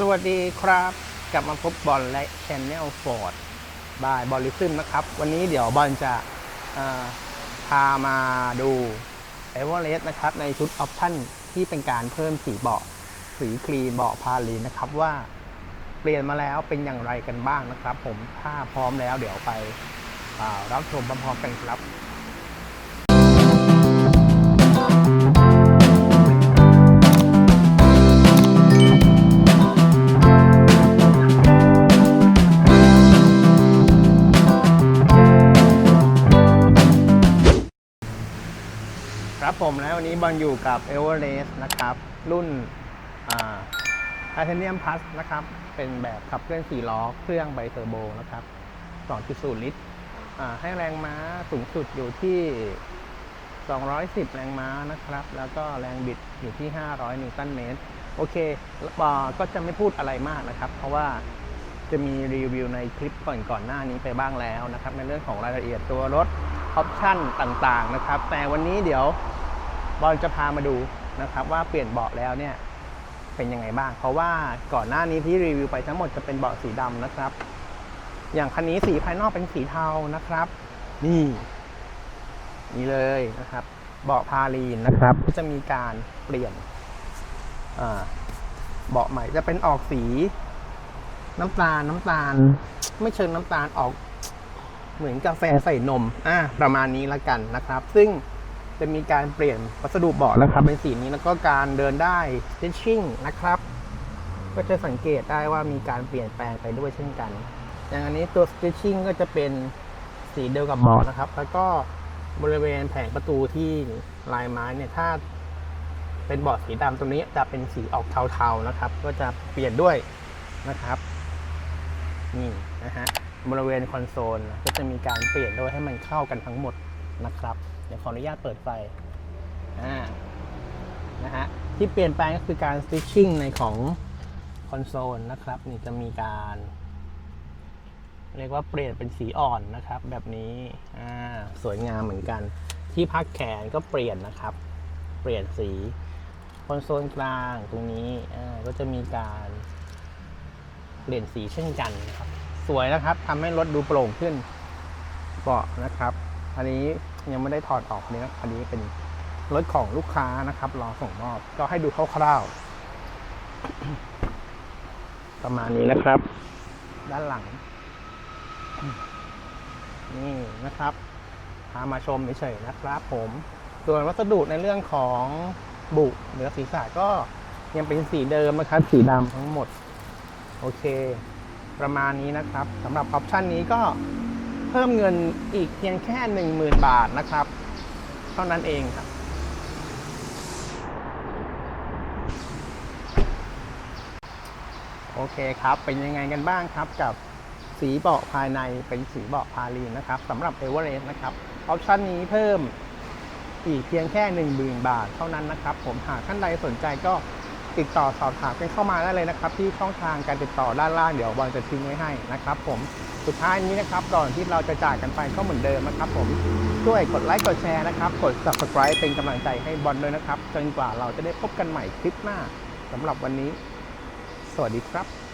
สวัสดีครับ กลับมาพบบอลและแชนแนลฟอร์ดบายบอลลิซึมนะครับ วันนี้เดี๋ยวบอลจะพามาดูเอเวอเรสต์นะครับ ในชุดออปชั่นที่เป็นการเพิ่มสีเบาะสีครีมเบาะพาลีนะครับว่าเปลี่ยนมาแล้วเป็นอย่างไรกันบ้างนะครับ ผมถ้าพร้อมแล้วเดี๋ยวไปรับชมพร้อมๆกันครับ ครับผมแล้ววันนี้บอลอยู่กับ e v e r e s t นะครับ รุ่นไทเทเนียมพ u สนะครับ เป็นแบบขับเคลื่อน 4 ล้อ เครื่องไบเทอร์โบนะครับ 2.0 ลิตร ให้แรงม้าสูงสุดอยู่ที่ 210 แรงม้านะครับ แล้วก็แรงบิดอยู่ที่ 500 นิวตันเมตร โอเคบอก็จะไม่พูดอะไรมากนะครับ เพราะว่าจะมีรีวิวในคลิปก่อนก่อนหน้านี้ไปบ้างแล้วนะครับ ในเรื่องของรายละเอียดตัวรถออปชั่นต่างๆนะครับ แต่วันนี้เดี๋ยว บอลจะพามาดูนะครับว่าเปลี่ยนเบาะแล้วเนี่ยเป็นยังไงบ้าง เพราะว่าก่อนหน้านี้ที่รีวิวไปทั้งหมดจะเป็นเบาะสีดำนะครับ อย่างคันนี้สีภายนอกเป็นสีเทานะครับ นี่ นี่เลยนะครับ เบาะพาลีนนะครับก็จะมีการเปลี่ยนเบาะใหม่จะเป็นออกสีน้ำตาลน้ำตาล ไม่เชิงน้ำตาลออก เหมือนกาแฟใส่นมอ่าประมาณนี้ละกันนะครับ ซึ่ง จะมีการเปลี่ยนวัสดุเบาะนะครับเป็นสีนี้แล้วก็การเดินได้ stitching นะครับ ก็จะสังเกตได้ว่ามีการเปลี่ยนแปลงไปด้วยเช่นกัน อย่างอันนี้ตัว stitching ก็จะเป็นสีเดียวกับเบาะนะครับ แล้วก็บริเวณแผงประตูที่ลายไม้เนี่ยถ้าเป็นเบาะสีดำตรงนี้จะเป็นสีออกเทาๆนะครับ ก็จะเปลี่ยนด้วยนะครับนี่นะฮะบริเวณคอนโซลก็จะมีการเปลี่ยนด้วยให้มันเข้ากันทั้งหมดนะครับ เดี๋ยวขออนุญาตเปิดไฟอ่านะฮะที่เปลี่ยนแปลงก็คือการ stitching ในของคอนโซลนะครับ นี่จะมีการ เรียกว่าเปลี่ยนเป็นสีอ่อนนะครับ แบบนี้อ่าสวยงามเหมือนกัน ที่พักแขนก็เปลี่ยนนะครับ เปลี่ยนสีคอนโซลกลางตรงนี้อ่าก็จะมีการเปลี่ยนสีเช่นกันครับ สวยนะครับทำให้รถดูโปร่งขึ้นเบาะนะครับ อันนี้ ยังไม่ได้ถอดออกนี่นะอันนี้เป็นรถของลูกค้านะครับ รอส่งมอบก็ให้ดูคร่าวๆประมาณนี้นะครับ ด้านหลัง นี่นะครับพามาชมเฉยๆนะครับ ผม ส่วนวัสดุในเรื่องของบุเหนือศีรษะก็ยังเป็นสีเดิมนะครับ สีดำทั้งหมด โอเค ประมาณนี้นะครับสำหรับออปชันนี้ก็ พิ่มเงินอีกเพียงแค่ 10,000 บาทนะครับ เท่านั้นเองครับ โอเคครับ เป็นยังไงกันบ้างครับกับสีเบาะภายในเป็นสีเบาะพาลีนนะครับสำหรับเอเวอเรสต์นะครับออปชันนี้เพิ่มอีกเพียงแค่ 10,000 บาทเท่านั้นนะครับ ผมหากท่านใดสนใจก็ ติดต่อสอบถามกันเข้ามาได้เลยนะครับ ที่ช่องทางการติดต่อด้านล่างเดี๋ยวบอลจะทิ้งไว้ให้นะครับผมสุดท้ายนี้นะครับก่อนที่เราจะจากกันไปก็เหมือนเดิมนะครับผมช่วยกดไลค์กดแชร์นะครับ กด subscribe เป็นกำลังใจให้บอลด้วยนะครับ จนกว่าเราจะได้พบกันใหม่คลิปหน้าสำหรับวันนี้ สวัสดีครับ